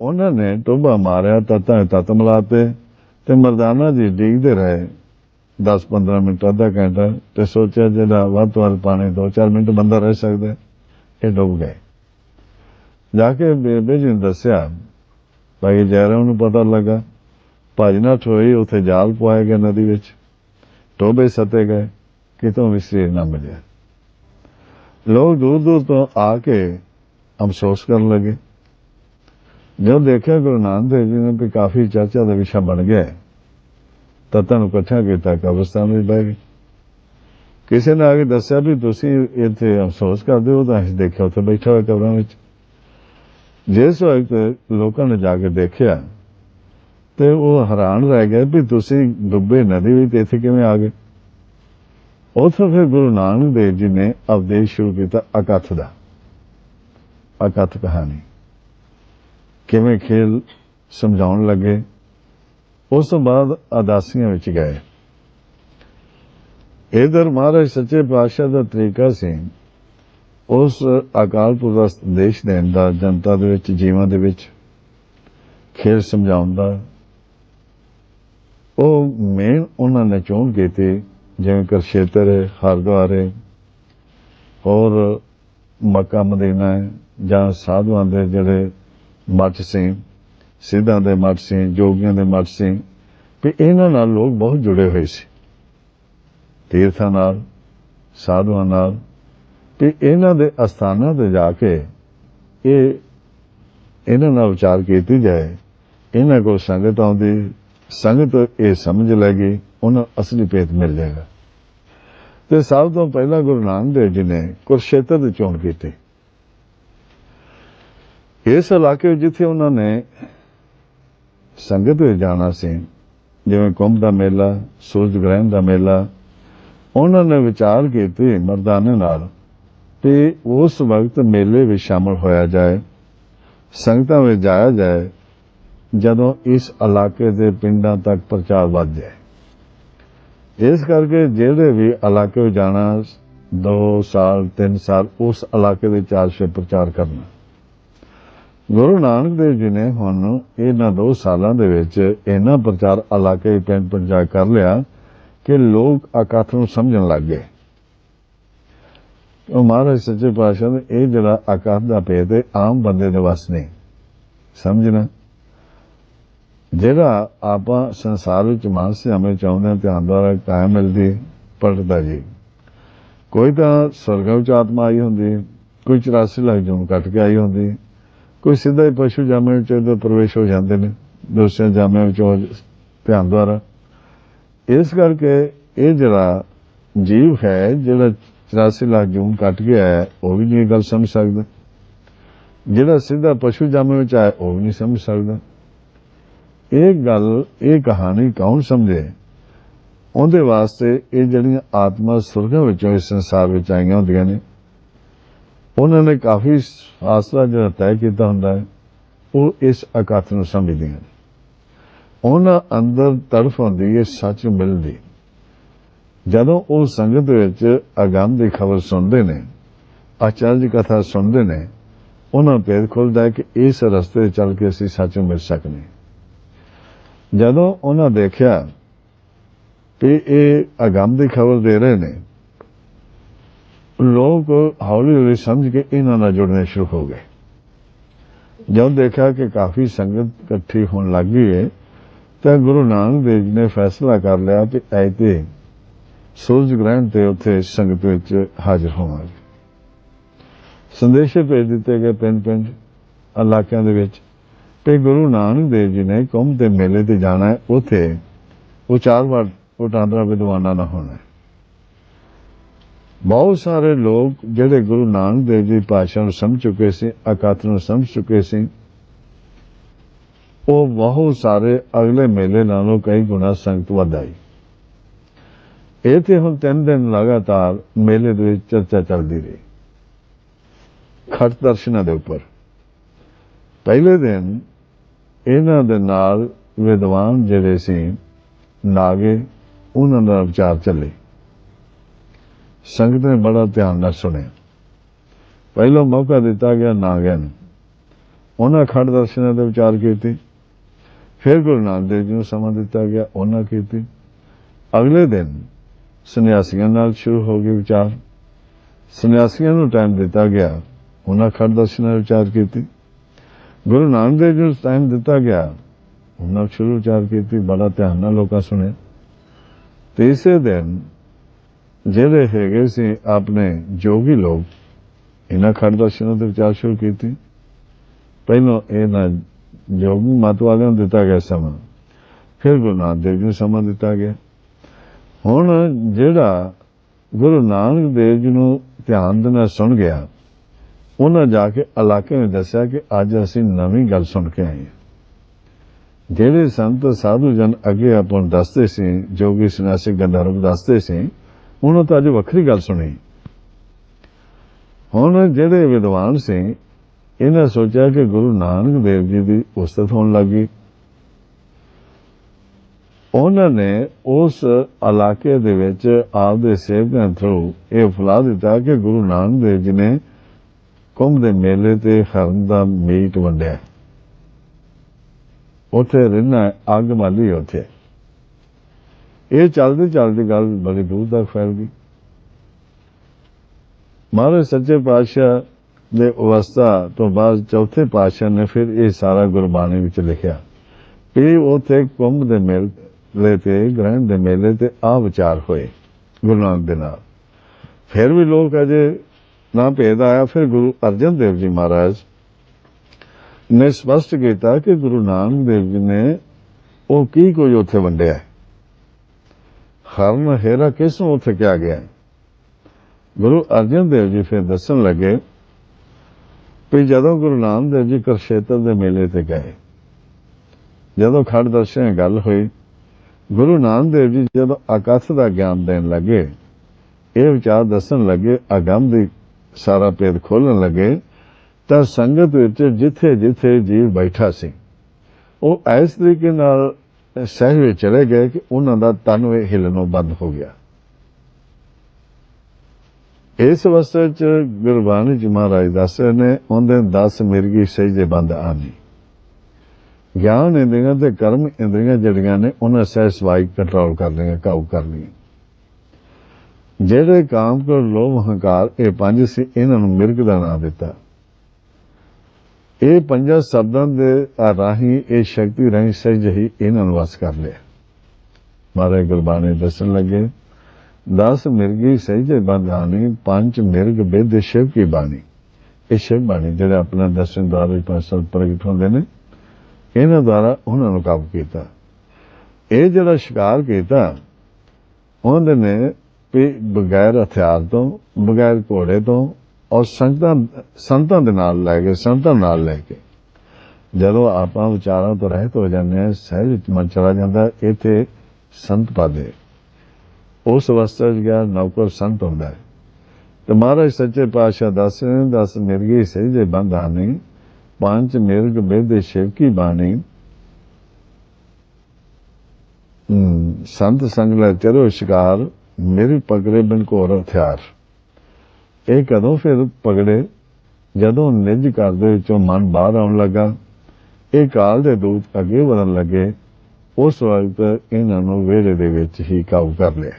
ਉਹਨਾਂ ਨੇ ਟੋਭਾ ਮਾਰਿਆ, ਤਤਾਂ ਤਤ ਮਲਾਤੇ ਤੇ ਮਰਦਾਨਾ ਜੀ ਡਿੱਗਦੇ ਰਹੇ। 10-15 ਮਿੰਟ, ਅੱਧਾ ਘੰਟਾ ਤੇ ਸੋਚਿਆ ਜਿਹੜਾ ਵੱਧ ਤੋਂ ਵੱਧ ਪਾਣੀ 2-4 ਮਿੰਟ ਬੰਦਾ ਰਹਿ ਸਕਦਾ, ਇਹ ਡੁੱਬ ਗਏ। ਜਾ ਕੇ ਬੇਬੇ ਜੀ ਨੇ ਦੱਸਿਆ, ਭਾਈ ਜੈਰਮ ਨੂੰ ਪਤਾ ਲੱਗਾ ਭਜਨਾ ਠੋਈ, ਉੱਥੇ ਜਾਲ ਪਵਾਇਆ ਗਿਆ ਨਦੀ ਵਿੱਚ। ਟੋਬੇ ਸਤੇ ਗਏ, ਕਿਤੋਂ ਵੀ ਸਰੀਰ ਨਾ ਮਿਲਿਆ। ਲੋਕ ਦੂਰ ਦੂਰ ਤੋਂ ਆ ਕੇ ਅਫਸੋਸ ਕਰਨ ਲੱਗੇ। ਜਦੋਂ ਦੇਖਿਆ ਗੁਰੂ ਨਾਨਕ ਦੇਵ ਜੀ ਨੇ ਵੀ ਕਾਫੀ ਚਰਚਾ ਦਾ ਵਿਸ਼ਾ ਬਣ ਗਿਆ ਤਾਂ ਤੁਹਾਨੂੰ ਇਕੱਠਾ ਕੀਤਾ, ਕਬਰਸਤਾਨ ਵਿੱਚ ਬਹਿ ਗਏ। ਕਿਸੇ ਨੇ ਆ ਕੇ ਦੱਸਿਆ ਵੀ ਤੁਸੀਂ ਇੱਥੇ ਅਫਸੋਸ ਕਰਦੇ ਹੋ, ਤਾਂ ਅਸੀਂ ਦੇਖਿਆ ਉੱਥੇ ਬੈਠਾ ਹੋਇਆ ਕਬਰਾਂ ਵਿੱਚ। ਜਿਸ ਵਕਤ ਲੋਕਾਂ ਨੇ ਜਾ ਕੇ ਦੇਖਿਆ, ਤੇ ਉਹ ਹੈਰਾਨ ਰਹਿ ਗਏ ਵੀ ਤੁਸੀਂ ਡੁੱਬੇ ਨਦੀ ਵਿੱਚ ਇੱਥੇ ਕਿਵੇਂ ਆ ਗਏ। ਉੱਥੋਂ ਫਿਰ ਗੁਰੂ ਨਾਨਕ ਦੇਵ ਜੀ ਨੇ ਅਵਦੇਸ਼ ਸ਼ੁਰੂ ਕੀਤਾ, ਅਕਥ ਦਾ, ਅਕਥ ਕਹਾਣੀ। ਕਿਵੇਂ ਖੇਲ ਸਮਝਾਉਣ ਲੱਗੇ, ਉਸ ਤੋਂ ਬਾਅਦ ਅਦਾਸੀਆਂ ਵਿੱਚ ਗਏ। ਇਧਰ ਮਹਾਰਾਜ ਸੱਚੇ ਪਾਤਸ਼ਾਹ ਦਾ ਤਰੀਕਾ ਸੀ, ਉਸ ਅਕਾਲ ਪੁਰਖ ਦਾ ਸੰਦੇਸ਼ ਦੇਣ ਦਾ, ਜਨਤਾ ਦੇ ਵਿੱਚ, ਜੀਵਾਂ ਦੇ ਵਿੱਚ ਖੇਲ ਸਮਝਾਉਣ ਦਾ। ਉਹ ਮੇਨ ਉਹਨਾਂ ਨੇ ਚੋਣ ਕੀਤੀ, ਜਿਵੇਂ ਕਰਸ਼ੇਤਰ ਹੈ ਹਰਿਦੁਆਰ ਹੈ ਹੋਰ ਮੱਕਾ ਮਦੀਨਾ ਹੈ ਜਾਂ ਸਾਧੂਆਂ ਦੇ ਜਿਹੜੇ ਮੱਠ ਸਿੰਘ, ਸਿੱਧਾਂ ਦੇ ਮੱਠ ਸਿੰਘ, ਜੋਗੀਆਂ ਦੇ ਮੱਠ ਸਿੰਘ, ਵੀ ਇਹਨਾਂ ਨਾਲ ਲੋਕ ਬਹੁਤ ਜੁੜੇ ਹੋਏ ਸੀ। ਤੀਰਥਾਂ ਨਾਲ, ਸਾਧੂਆਂ ਨਾਲ, ਵੀ ਇਹਨਾਂ ਦੇ ਅਸਥਾਨਾਂ ਤੇ ਜਾ ਕੇ ਇਹ ਇਹਨਾਂ ਨਾਲ ਵਿਚਾਰ ਕੀਤੀ ਜਾਏ। ਇਹਨਾਂ ਕੋਲ ਸੰਗਤ ਆਉਂਦੀ, ਸੰਗਤ ਇਹ ਸਮਝ ਲੈਗੀ, ਉਹਨਾਂ ਅਸਲੀ ਭੇਤ ਮਿਲ ਜਾਏਗਾ। ਤੇ ਸਭ ਤੋਂ ਪਹਿਲਾਂ ਗੁਰੂ ਨਾਨਕ ਦੇਵ ਜੀ ਨੇ ਕੁਰਸ਼ੇਤਰ ਦੀ ਚੋਣ ਕੀਤੀ। ਇਸ ਇਲਾਕੇ ਜਿੱਥੇ ਉਹਨਾਂ ਨੇ ਸੰਗਤ ਵਿੱਚ ਜਾਣਾ ਸੀ, ਜਿਵੇਂ ਕੁੰਭ ਦਾ ਮੇਲਾ, ਸੂਰਜ ਗ੍ਰਹਿਣ ਦਾ ਮੇਲਾ, ਉਹਨਾਂ ਨੇ ਵਿਚਾਰ ਕੀਤੀ ਮਰਦਾਨੇ ਨਾਲ ਤੇ ਉਸ ਵਕਤ ਮੇਲੇ ਵਿੱਚ ਸ਼ਾਮਲ ਹੋਇਆ ਜਾਏ, ਸੰਗਤਾਂ ਵਿੱਚ ਜਾਇਆ ਜਾਏ, ਜਦੋਂ ਇਸ ਇਲਾਕੇ ਦੇ ਪਿੰਡਾਂ ਤੱਕ ਪ੍ਰਚਾਰ ਵੱਧ ਜਾਏ। ਇਸ ਕਰਕੇ ਜਿਹੜੇ ਵੀ ਇਲਾਕੇ ਜਾਣਾ 2 ਸਾਲ 3 ਸਾਲ ਉਸ ਇਲਾਕੇ ਦੇ ਚਾਰਸ਼ੇ ਪ੍ਰਚਾਰ ਕਰਨਾ। ਗੁਰੂ ਨਾਨਕ ਦੇਵ ਜੀ ਨੇ ਹੁਣ ਇਹਨਾਂ 2 ਸਾਲਾਂ ਦੇ ਵਿੱਚ ਇਹਨਾਂ ਪ੍ਰਚਾਰ ਇਲਾਕੇ ਪਿੰਡ ਪਿੰਡ ਕਰ ਲਿਆ ਕਿ ਲੋਕ ਅਕਥ ਨੂੰ ਸਮਝਣ ਲੱਗ ਗਏ। ਉਹ ਮਹਾਰਾਜ ਸੱਚੇ ਪਾਤਸ਼ਾਹ ਨੇ ਇਹ ਜਿਹੜਾ ਅਕਥ ਦਾ ਭੇਦ ਹੈ, ਆਮ ਬੰਦੇ ਦੇ ਵੱਸ ਨਹੀਂ। ਸਮਝਣਾ। ਜਿਹੜਾ ਆਪਾਂ ਸੰਸਾਰ ਵਿੱਚ ਮਾਨਸਿਕ ਹਮੇ ਚਾਹੁੰਦੇ ਹਾਂ, ਧਿਆਨ ਦੁਆਰਾ ਕਾਇਮ ਮਿਲਦੀ ਪੜਦਾ ਜੀ। ਕੋਈ ਤਾਂ ਸਵਰਗ ਵਿੱਚ ਆਤਮਾ ਆਈ ਹੁੰਦੀ, ਕੋਈ 84 ਲੱਖ ਜੂਨ ਕੱਟ ਕੇ ਆਈ ਹੁੰਦੀ ਕੋਈ ਸਿੱਧਾ ਹੀ ਪਸ਼ੂ ਜਾਮੇ ਵਿੱਚ ਇਹਦਾ ਪ੍ਰਵੇਸ਼ ਹੋ ਜਾਂਦੇ ਨੇ ਦੂਸਰੇ ਜਾਮੇ ਵਿੱਚ ਉਹ ਧਿਆਨ ਦੁਆਰਾ। ਇਸ ਕਰਕੇ ਇਹ ਜਿਹੜਾ ਜੀਵ ਹੈ, ਜਿਹੜਾ 84 ਲੱਖ ਜੂਨ ਕੱਟ ਕੇ ਆਇਆ, ਉਹ ਵੀ ਨਹੀਂ ਇਹ ਗੱਲ ਸਮਝ ਸਕਦਾ। ਜਿਹੜਾ ਸਿੱਧਾ ਪਸ਼ੂ ਜਾਮੇ ਵਿੱਚ ਆਇਆ, ਉਹ ਵੀ ਨਹੀਂ ਸਮਝ ਸਕਦਾ। ਇਹ ਗੱਲ, ਇਹ ਕਹਾਣੀ ਕੌਣ ਸਮਝੇ? ਉਹਦੇ ਵਾਸਤੇ ਇਹ ਜਿਹੜੀਆਂ ਆਤਮਾ ਸੁਰਗਾਂ ਵਿੱਚੋਂ ਇਸ ਸੰਸਾਰ ਵਿੱਚ ਆਈਆਂ ਹੁੰਦੀਆਂ ਨੇ ਉਹਨਾਂ ਨੇ ਕਾਫੀ ਫਾਸਲਾ ਜਿਹੜਾ ਤੈਅ ਕੀਤਾ ਹੁੰਦਾ ਹੈ, ਉਹ ਇਸ ਅਕਥ ਨੂੰ ਸਮਝਦੀਆਂ ਨੇ। ਉਹਨਾਂ ਅੰਦਰ ਤੜਫ ਹੁੰਦੀ ਹੈ, ਸੱਚ ਮਿਲਦੀ। ਜਦੋਂ ਉਹ ਸੰਗਤ ਵਿੱਚ ਅਗੰਮ ਦੀ ਖਬਰ ਸੁਣਦੇ ਨੇ ਆਚਾਰਜ ਕਥਾ ਸੁਣਦੇ ਨੇ, ਉਹਨਾਂ ਭੇਦ ਖੁੱਲਦਾ ਕਿ ਇਸ ਰਸਤੇ ਚੱਲ ਕੇ ਅਸੀਂ ਸੱਚ ਮਿਲ ਸਕਨੇ। ਜਦੋਂ ਉਹਨਾਂ ਦੇਖਿਆ ਕਿ ਇਹ ਅਗੰਮ ਦੀ ਖਬਰ ਦੇ ਰਹੇ ਨੇ ਲੋਕ ਹੌਲੀ ਹੌਲੀ ਸਮਝ ਕੇ ਇਹਨਾਂ ਨਾਲ ਜੁੜਨੇ ਸ਼ੁਰੂ ਹੋ ਗਏ। ਜਦੋਂ ਦੇਖਿਆ ਕਿ ਕਾਫੀ ਸੰਗਤ ਇਕੱਠੀ ਹੋਣ ਲੱਗ ਗਈ ਹੈ, ਤਾਂ ਗੁਰੂ ਨਾਨਕ ਦੇਵ ਜੀ ਨੇ ਫੈਸਲਾ ਕਰ ਲਿਆ ਕਿ ਐਤੇ ਸੂਰਜ ਗ੍ਰਹਿਣ ਤੇ ਉੱਥੇ ਸੰਗਤ ਵਿੱਚ ਹਾਜ਼ਰ ਹੋਵਾਂਗੇ। ਸੰਦੇਸ਼ ਭੇਜ ਦਿੱਤੇ ਗਏ ਪਿੰਡ ਪਿੰਡ ਇਲਾਕਿਆਂ ਦੇ ਵਿੱਚ ਤੇ ਗੁਰੂ ਨਾਨਕ ਦੇਵ ਜੀ ਨੇ ਕੁੰਭ ਦੇ ਮੇਲੇ ਤੇ ਜਾਣਾ ਹੈ, ਉੱਥੇ ਉਹ ਚਾਰ ਵਾਰ ਉਟਾਂਦਰਾ ਵਿਦਵਾਨਾਂ ਨਾਲ ਹੋਣਾ ਹੈ। ਬਹੁਤ ਸਾਰੇ ਲੋਕ ਜਿਹੜੇ ਗੁਰੂ ਨਾਨਕ ਦੇਵ ਜੀ ਭਾਸ਼ਾ ਨੂੰ ਸਮਝ ਚੁੱਕੇ ਸੀ ਅਕਥ ਨੂੰ ਸਮਝ ਚੁੱਕੇ ਸੀ, ਉਹ ਬਹੁਤ ਸਾਰੇ ਅਗਲੇ ਮੇਲੇ ਨਾਲੋਂ ਕਈ ਗੁਣਾ ਸੰਗਤ ਵਧਾਈ ਇਹ ਤੇ ਹੁਣ ਤਿੰਨ ਦਿਨ ਲਗਾਤਾਰ ਮੇਲੇ ਦੇ ਵਿੱਚ ਚਰਚਾ ਚੱਲਦੀ ਰਹੀ। ਖਟ ਦਰਸ਼ਨਾਂ ਦੇ ਉੱਪਰ। ਪਹਿਲੇ ਦਿਨ ਇਹਨਾਂ ਦੇ ਨਾਲ ਵਿਦਵਾਨ ਜਿਹੜੇ ਸੀ, ਨਾਗੇ, ਉਹਨਾਂ ਦਾ ਵਿਚਾਰ ਚੱਲੇ। ਸੰਗਤ ਨੇ ਬੜਾ ਧਿਆਨ ਨਾਲ ਸੁਣਿਆ। ਪਹਿਲਾ ਮੌਕਾ ਦਿੱਤਾ ਗਿਆ ਨਾਗਿਆਂ ਨੂੰ। ਉਹਨਾਂ ਖੰਡ ਦਰਸ਼ਨਾਂ ਦੇ ਵਿਚਾਰ ਕੀਤੀ। ਫਿਰ ਗੁਰੂ ਨਾਨਕ ਦੇਵ ਜੀ ਨੂੰ ਸਮਾਂ ਦਿੱਤਾ ਗਿਆ, ਉਹਨਾਂ ਕੀਤੀ। ਅਗਲੇ ਦਿਨ ਸੰਨਿਆਸੀਆਂ ਨਾਲ ਸ਼ੁਰੂ ਹੋ ਗਏ ਵਿਚਾਰ। ਸੰਨਿਆਸੀਆਂ ਨੂੰ ਟਾਈਮ ਦਿੱਤਾ ਗਿਆ, ਉਹਨਾਂ ਖੰਡ ਦਰਸ਼ਨਾਂ ਦੇ ਵਿਚਾਰ ਕੀਤੀ। ਗੁਰੂ ਨਾਨਕ ਦੇਵ ਜੀ ਨੂੰ ਟਾਈਮ ਦਿੱਤਾ ਗਿਆ, ਉਹਨਾਂ ਸ਼ੁਰੂ ਵਿਚਾਰ ਕੀਤੀ, ਬੜਾ ਧਿਆਨ ਨਾਲ ਲੋਕਾਂ ਸੁਣਿਆ। ਤੀਸਰੇ ਦਿਨ ਜਿਹੜੇ ਹੈਗੇ ਸੀ ਆਪਣੇ ਜੋਗੀ ਲੋਕ, ਇਹਨਾਂ ਖੰਡ ਦਰਸ਼ਨਾਂ ਦੇ ਵਿਚਾਰ ਸ਼ੁਰੂ ਕੀਤੀ। ਪਹਿਲਾਂ ਇਹਨਾਂ ਜੋਗੀ ਮਤ ਨੂੰ ਦਿੱਤਾ ਗਿਆ ਸਮਾਂ। ਫਿਰ ਗੁਰੂ ਨਾਨਕ ਦੇਵ ਜੀ ਨੂੰ ਸਮਾਂ ਦਿੱਤਾ ਗਿਆ। ਹੁਣ ਜਿਹੜਾ ਗੁਰੂ ਨਾਨਕ ਦੇਵ ਜੀ ਨੂੰ ਧਿਆਨ ਦੇ ਨਾਲ ਸੁਣ ਗਿਆ, ਉਹਨਾਂ ਜਾ ਕੇ ਇਲਾਕੇ ਵਿੱਚ ਦੱਸਿਆ ਕਿ ਅੱਜ ਅਸੀਂ ਨਵੀਂ ਗੱਲ ਸੁਣ ਕੇ ਆਏ ਜਿਹੜੇ ਸੰਤ ਸਾਧੂ ਜਨ ਅੱਗੇ ਆਪਾਂ ਨੂੰ ਦੱਸਦੇ ਸੀ, ਜੋਗੀ ਸੰਨਿਆਸੀ ਗੰਧਰਵ ਦੱਸਦੇ ਸੀ ਉਹਨਾਂ ਤਾਂ ਅੱਜ ਵੱਖਰੀ ਗੱਲ ਸੁਣੀ। ਹੁਣ ਜਿਹੜੇ ਵਿਦਵਾਨ ਸੀ, ਇਹਨਾਂ ਸੋਚਿਆ ਕਿ ਗੁਰੂ ਨਾਨਕ ਦੇਵ ਜੀ ਦੀ ਉਸਤਤ ਹੋਣ ਲੱਗੀ ਉਹਨਾਂ ਨੇ ਉਸ ਇਲਾਕੇ ਦੇ ਵਿੱਚ ਆਪਦੇ ਸੇਵਕਾਂ ਥਰੂ ਇਹ ਫਲਾ ਦਿੱਤਾ ਕਿ ਗੁਰੂ ਨਾਨਕ ਦੇਵ ਜੀ ਨੇ ਕੁੰਭ ਦੇ ਮੇਲੇ ਤੇ ਹਰਨ ਦਾ ਮੀਟ ਵੰਡਿਆ। ਉੱਥੇ ਰਹਿਣਾ ਅੱਗ ਮਾਲੀ ਉੱਥੇ। ਇਹ ਚੱਲਦੀ ਚੱਲਦੀ ਗੱਲ ਬੜੀ ਦੂਰ ਤੱਕ ਫੈਲ ਗਈ। ਮਹਾਰਾਜ ਸੱਚੇ ਪਾਤਸ਼ਾਹ ਦੇ ਅਵਸਥਾ ਤੋਂ ਬਾਅਦ ਚੌਥੇ ਪਾਤਸ਼ਾਹ ਨੇ ਫਿਰ ਇਹ ਸਾਰਾ ਗੁਰਬਾਣੀ ਵਿੱਚ ਲਿਖਿਆ। ਇਹ ਉੱਥੇ ਕੁੰਭ ਦੇ ਮੇਲੇ ਤੇ, ਗ੍ਰਹਿਣ ਦੇ ਮੇਲੇ ਤੇ ਆ ਵਿਚਾਰ ਹੋਏ ਗੁਰੂ ਨਾਨਕ ਦੇ ਨਾਲ। ਫਿਰ ਵੀ ਲੋਕ ਅਜੇ ਨਾ ਭੇਦ ਆਇਆ। ਫਿਰ ਗੁਰੂ ਅਰਜਨ ਦੇਵ ਜੀ ਮਹਾਰਾਜ ਨੇ ਸਪਸ਼ਟ ਕੀਤਾ ਕਿ ਗੁਰੂ ਨਾਨਕ ਦੇਵ ਜੀ ਨੇ ਉਹ ਕੀ ਕੁਝ ਉੱਥੇ ਵੰਡਿਆ ਹੈ। ਹਰਨ ਹੇਰਾ ਕਿਸ ਨੂੰ ਉੱਥੇ ਕਿਹਾ ਗਿਆ? ਗੁਰੂ ਅਰਜਨ ਦੇਵ ਜੀ ਫਿਰ ਦੱਸਣ ਲੱਗੇ ਵੀ ਜਦੋਂ ਗੁਰੂ ਨਾਨਕ ਦੇਵ ਜੀ ਕੁਰਸ਼ੇਤਰ ਦੇ ਮੇਲੇ ਤੇ ਗਏ, ਜਦੋਂ ਖੜ ਦਰਸ਼ਨ ਗੱਲ ਹੋਈ, ਗੁਰੂ ਨਾਨਕ ਦੇਵ ਜੀ ਜਦੋਂ ਆਕਾਸ਼ ਦਾ ਗਿਆਨ ਦੇਣ ਲੱਗੇ, ਇਹ ਵਿਚਾਰ ਦੱਸਣ ਲੱਗੇ, ਅਗੰਮ ਦੀ ਸਾਰਾ ਭੇਦ ਖੋਲਣ ਲੱਗੇ, ਤਾਂ ਸੰਗਤ ਵਿੱਚ ਜਿੱਥੇ ਜਿੱਥੇ ਜੀਵ ਬੈਠਾ ਸੀ, ਉਹ ਇਸ ਤਰੀਕੇ ਨਾਲ ਸਹਿਜ ਵਿੱਚ ਚਲੇ ਗਏ ਕਿ ਉਹਨਾਂ ਦਾ ਤਨ ਵੇ ਹਿਲਣੋਂ ਬੰਦ ਹੋ ਗਿਆ। ਇਸ ਅਵਸਥਾ ਚ ਗੁਰਬਾਣੀ ਜੀ ਮਹਾਰਾਜ ਦੱਸ ਨੇ, ਉਹਦੇ 10 ਮਿਰਗੀ ਸਹਿਜੇ ਬੰਦ ਆਨੀ ਗਿਆਨ ਇੰਦਰੀਆਂ ਤੇ ਕਰਮ ਇੰਦਰੀਆਂ ਜਿਹੜੀਆਂ ਨੇ, ਉਹਨਾਂ ਸਹਿ ਸਵਾਈ ਕੰਟਰੋਲ ਕਰ ਲਈਆਂ ਕਾਬੂ ਕਰ ਲਈਆਂ। ਜਿਹੜੇ ਕਾਮ ਕੋ ਲੋਭ, ਹੰਕਾਰ, ਇਹ ਪੰਜ ਸੀ, ਇਹਨਾਂ ਨੂੰ ਮਿਰਗ ਦਾ ਨਾਮ ਦਿੱਤਾ। ਇਹ ਪੰਜਾਂ ਸ਼ਬਦਾਂ ਦੇ ਰਾਹੀਂ ਇਹ ਸ਼ਕਤੀ ਰਾਹੀਂ ਸਹਿਜ ਹੀ ਇਹਨਾਂ ਨੂੰ ਵਸ ਕਰ ਲਿਆ। ਮਾਰੇ ਗੁਰਬਾਣੀ ਦੱਸਣ ਲੱਗੇ 10 ਮਿਰਗੀ ਸਹਿਜੇ ਬੰਧਾਨੀ ਪੰਜ ਮਿਰਗ ਬੇਦ ਸ਼ਿਵ ਕੀ ਬਾਣੀ। ਇਹ ਸ਼ਿਵ ਬਾਣੀ ਜਿਹੜੇ ਆਪਣਾ ਦਰਸ਼ਨ ਦਵਾਰ ਵਿੱਚ ਪਾਸਲ ਪ੍ਰਗਟ ਹੁੰਦੇ ਨੇ, ਇਹਨਾਂ ਦੁਆਰਾ ਉਹਨਾਂ ਨੂੰ ਕਾਬੂ ਕੀਤਾ। ਇਹ ਜਿਹੜਾ ਸ਼ਿਕਾਰ ਕੀਤਾ, ਉਹਦੇ ਨੇ ਵੀ ਬਗੈਰ ਹਥਿਆਰ ਤੋਂ, ਬਗੈਰ ਘੋੜੇ ਤੋਂ ਔਰ ਸੰਗਤਾਂ, ਸੰਤਾਂ ਦੇ ਨਾਲ ਲੈ ਕੇ, ਸੰਤਾਂ ਨਾਲ ਲੈ ਕੇ। ਜਦੋਂ ਆਪਾਂ ਵਿਚਾਰਾਂ ਤੋਂ ਰਹਿਤ ਹੋ ਜਾਂਦੇ ਹਾਂ, ਸਹਿਜ ਵਿੱਚ ਮਨ ਚਲਾ ਜਾਂਦਾ, ਇੱਥੇ ਸੰਤ ਪਾਦੇ। ਉਸ ਅਵਸਥਾ 'ਚ ਗਿਆ, ਨੌਕਰ ਸੰਤ ਹੁੰਦਾ ਹੈ। ਤੇ ਮਹਾਰਾਜ ਸੱਚੇ ਪਾਤਸ਼ਾਹ ਦੱਸ ਰਹੇ ਨੇ, ਦਸ ਮਿਰਗੀ ਸਹਿਜੇ ਬੰਧਾਨੀ ਪੰਜ ਮਿਰਗ ਬੇਦੇ ਸ਼ਿਵ ਕੀ ਬਾਣੀ। ਸੰਤ ਸੰਗ ਲੈ ਚਰੋ ਸ਼ਿਕਾਰ, ਮੇਰੀ ਪਗੜੇ ਬਿਨ ਘੋਰ ਹਥਿਆਰ। ਇਹ ਕਦੋਂ ਫਿਰ ਪਗੜੇ? ਜਦੋਂ ਨਿੱਜ ਘਰ ਦੇ ਵਿੱਚੋਂ ਮਨ ਬਾਹਰ ਆਉਣ ਲੱਗਾ, ਇਹ ਕਾਲ ਦੇ ਦੂਤ ਅੱਗੇ ਵਧਣ ਲੱਗੇ, ਉਸ ਵਕਤ ਇਹਨਾਂ ਨੂੰ ਵਿਹੜੇ ਦੇ ਵਿੱਚ ਹੀ ਕਾਬੂ ਕਰ ਲਿਆ।